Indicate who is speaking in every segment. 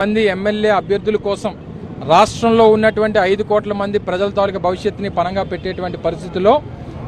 Speaker 1: మంది ఎమ్మెల్యే అభ్యర్థుల కోసం రాష్ట్రంలో ఉన్నటువంటి ఐదు కోట్ల మంది ప్రజల తాలూకా భవిష్యత్తుని పణంగా పెట్టేటువంటి పరిస్థితుల్లో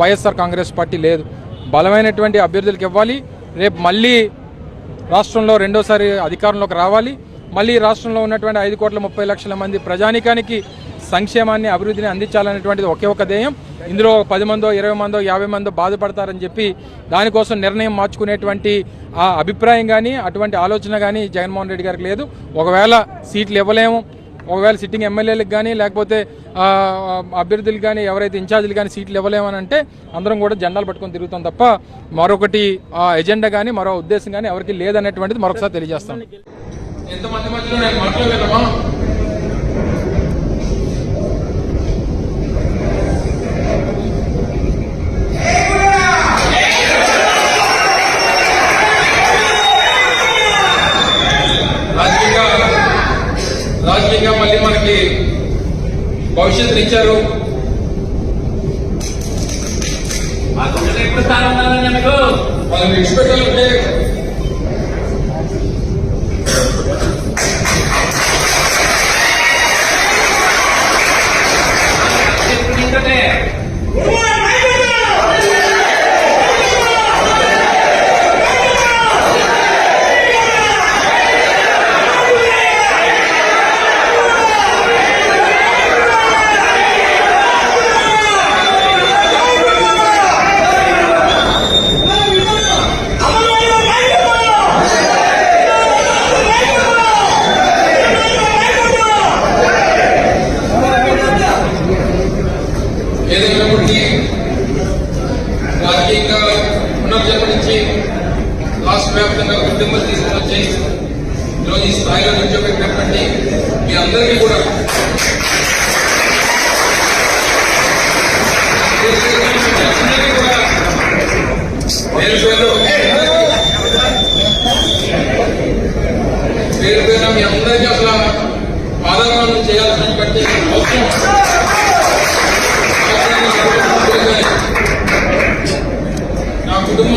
Speaker 1: వైఎస్ఆర్ కాంగ్రెస్ పార్టీ లేదు. బలమైనటువంటి అభ్యర్థులకు ఇవ్వాలి. రేపు మళ్ళీ రాష్ట్రంలో రెండోసారి అధికారంలోకి రావాలి. మళ్ళీ రాష్ట్రంలో ఉన్నటువంటి ఐదు కోట్ల ముప్పై లక్షల మంది ప్రజానికానికి సంక్షేమాన్ని అభివృద్ధిని అందించాలనేటువంటిది ఒకే ఒక ధ్యేయం. ఇందులో పది మందో ఇరవై మందో యాభై మందో బాధపడతారని చెప్పి దానికోసం నిర్ణయం మార్చుకునేటువంటి ఆ అభిప్రాయం కానీ అటువంటి ఆలోచన కానీ జగన్మోహన్ రెడ్డి గారికి లేదు. ఒకవేళ సీట్లు ఇవ్వలేము ఒకవేళ సిట్టింగ్ ఎమ్మెల్యేలకు కానీ లేకపోతే ఆ, అభ్యర్థులకు కానీ ఎవరైతే ఇన్ఛార్జీలు కానీ సీట్లు ఇవ్వలేమని అంటే అందరం కూడా జెండాలు పట్టుకొని తిరుగుతాం తప్ప మరొకటి ఆ ఎజెండా కానీ మరో ఉద్దేశం కానీ ఎవరికి లేదనేటువంటిది మరొకసారి తెలియజేస్తాం. ఎంతమంది మధ్యలో నేను మాట్లాడగలమా రాజకీయంగా మళ్ళీ మనకి భవిష్యత్తుని ఇచ్చారు. వాళ్ళని విడిచిపెట్టాలంటే రాష్ట్ర ఉద్యమం తీసుకొచ్చి ఈరోజు ఈ స్థాయిలో నిల్చోబెట్టినటువంటి మీ అందరికీ కూడా మీ పేరు పేరు పేరు మీ అందరికీ అసలు పాదాలను చేయాల్సినటువంటి అవసరం. నా కుటుంబ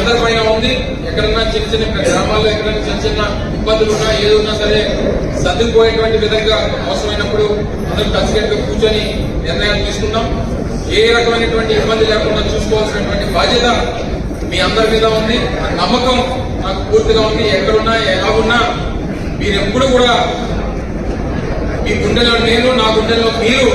Speaker 1: సందర్భంగా ఉంది. ఎక్కడన్నా చిన్న చిన్న గ్రామాల్లో ఎక్కడైనా చిన్న చిన్న ఇబ్బందులు ఉన్నా ఏదున్నా సరే సర్దుకుపోయేటువంటి విధంగా అవసరమైనప్పుడు అందరం కలిసికట్టుగా కూర్చొని నిర్ణయాలు తీసుకుందాం. ఏ రకమైనటువంటి ఇబ్బంది లేకుండా చూసుకోవాల్సినటువంటి బాధ్యత మీ అందరి మీద ఉంది. నమ్మకం నాకు పూర్తిగా ఉంది. ఎక్కడున్నా ఎలా ఉన్నా మీరు కూడా మీ గుండెలో నేను నా గుండెలో మీరు